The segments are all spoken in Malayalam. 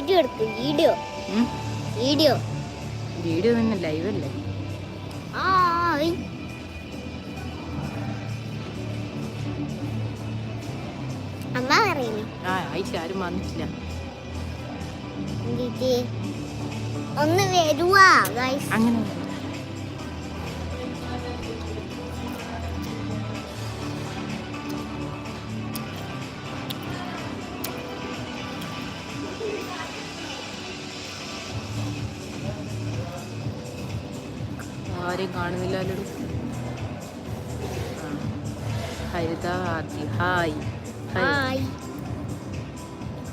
വീഡിയോ എടുത്തു വീഡിയോ? വീഡിയോ. വീഡിയോ തന്നെ ലൈവ് അല്ലേ? ആ. അമ്മ പറയുന്നു. ആ ആയിട്ടില്ല ആരും വന്നിട്ടില്ല. ഒന്ന് വരുവാ അങ്ങനെ ആരെയും കാണുന്നില്ലല്ലോ. Haritha Aarthi. Hi. Hi.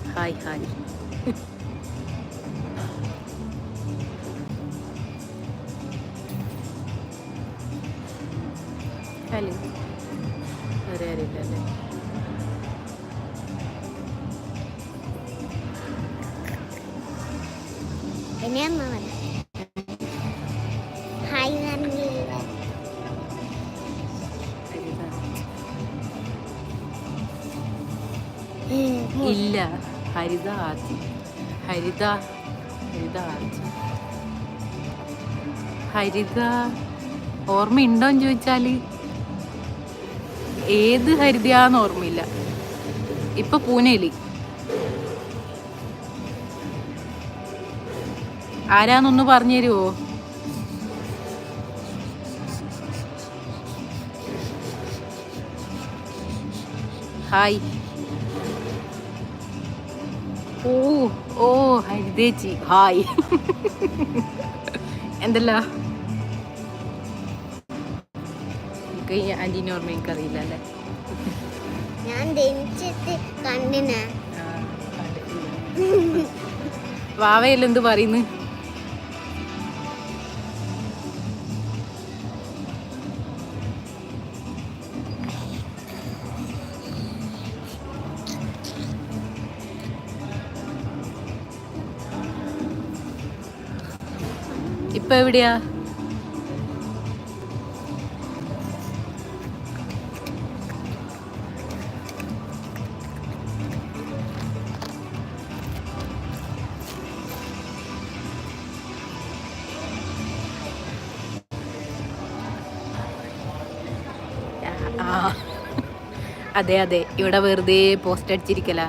Hi hi. Hello. വേറെ അറിയില്ല അമ്മ ഇല്ല. ഹരിത ആർത്തി ഹരിത ഹരിത ആർത്തി ഹരിത ഓർമ്മയുണ്ടോന്ന് ചോദിച്ചാൽ? ഏത് ഹരിതയാന്ന് ഓർമ്മയില്ല. ഇപ്പൊ പൂനെയിൽ ആരാന്നൊന്ന് പറഞ്ഞു തരുമോ ഹായ്. ഓ ഓ ഹരിതേച്ചി ഹായ്. എന്തല്ല? എനിക്ക് ഈ ആന്റീനെ ഓർമ്മ എനിക്കറിയില്ല അല്ലേ? ഞാൻ ജനിച്ചിട്ട് കണ്ടിന വാവയെല്ലാം എന്ത് പറയുന്നു? ഇപ്പൊ എവിടെയാ? അതെ അതെ. ഇവിടെ വെറുതെ പോസ്റ്റ് അടിച്ചിരിക്കല.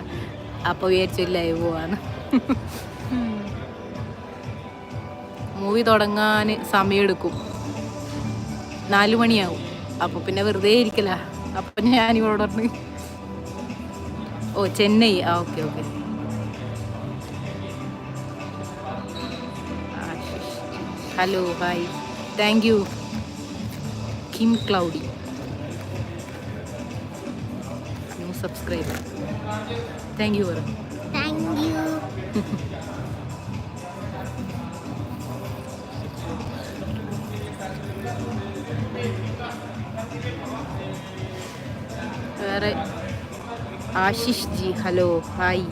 അപ്പൊ വിചാരിച്ചു ലൈവ് പോവാന്ന്. മൂവി തുടങ്ങാൻ സമയമെടുക്കും നാലു മണിയാവും. അപ്പോൾ പിന്നെ വെറുതെ ഇരിക്കല. അപ്പൊ ഞാൻ ഇവിടെ പറഞ്ഞു ഓ ചെന്നൈ. ആ okay okay. Hello hi. Thank you. Kim cloudy. New subscriber. Thank you പറ. Thank you. Ashish ji hello hi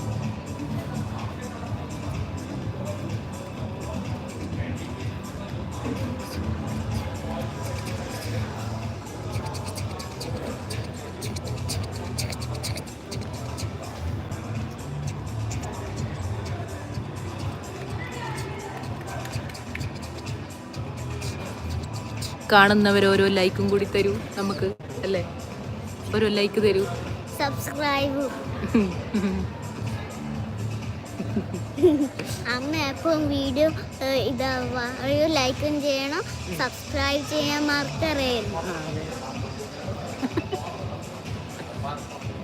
കാണുന്നവർ ഓരോ ലൈക്കും കൂടി തരൂ നമുക്ക് അല്ലേ? ഓരോ ലൈക്ക് തരൂ. സബ്സ്ക്രൈബ് അമ്മ എപ്പോഴും വീഡിയോ ഇതാവുക ഒരു ലൈക്കും ചെയ്യണം സബ്സ്ക്രൈബ് ചെയ്യാൻ മറക്കറിയുന്നു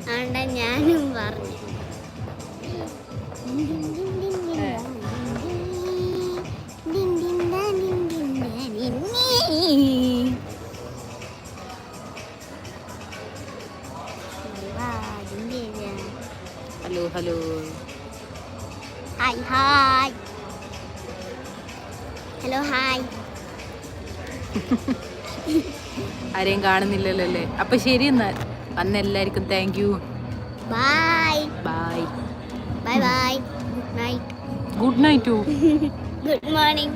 അതുകൊണ്ട് ഞാനും പറഞ്ഞു. Hello hello. Hi hi. Hello hi. ആരെയും കാണുന്നില്ലല്ലോ അല്ലേ? അപ്പൊ ശരി എന്നാൽ വന്ന എല്ലാവർക്കും thank you bye bye bye bye good night good night good morning